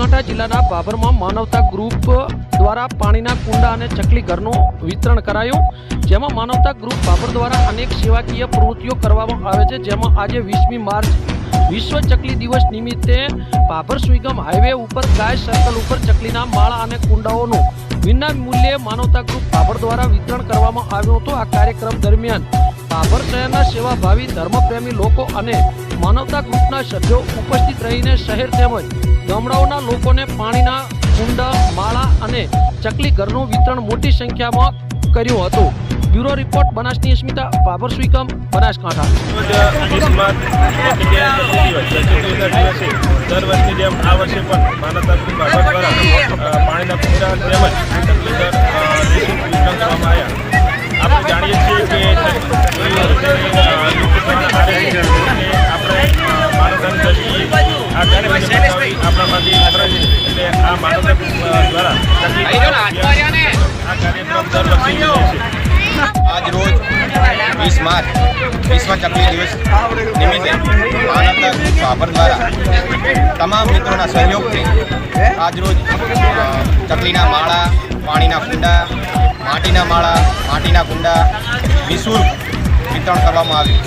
બનાસકાંઠા જિલ્લાના બાબરમાં માનવતા ગ્રુપ દ્વારા પાણીના કુંડા અને ચકલી ઘરનું વિતરણ કરાયું. જેમાં માનવતા ગ્રુપ બાબર દ્વારા અનેક સેવાકીય પ્રવૃત્તિઓ કરવામાં આવે છે. જેમાં આજે વીસમી માર્ચ, વિશ્વ ચકલી દિવસ નિમિત્તે બાબર સુઈગમ હાઈવે ઉપર ગાય સર્કલ ઉપર ચકલીના માળા અને કુંડાઓનું વિના મૂલ્યે માનવતા ગ્રુપ બાબર દ્વારા વિતરણ કરવામાં આવ્યું હતું. આ કાર્યક્રમ દરમિયાન બાબર શહેરના સેવાભાવી ધર્મપ્રેમી લોકો અને માનવતા ગ્રુપના સભ્યો ઉપસ્થિત રહીને શહેર તેમજ ગામડાઓના લોકોને પાણીના કુંડા, માળા અને ચકલી ઘરનું વિતરણ મોટી સંખ્યામાં કર્યું હતું. બ્યુરો રિપોર્ટ, બનાસની અસ્મિતા, બાબર સ્વીકમ બનાસકાંઠા. દર વર્ષની જેમ આ વર્ષે પણ માનવતા પાણીના કુંડા તેમજ કરવામાં આજ રોજ વીસ માર્ચ વિશ્વ ચકલી દિવસ. નિમિત્તે આનંદ બાબર દ્વારા તમામ મિત્રોના સહયોગથી આજ રોજ અ, ચકલીના માળા પાણીના કુંડા માટીના માળા માટીના કુંડા નિઃશુલ્ક વિતરણ કરવામાં આવ્યું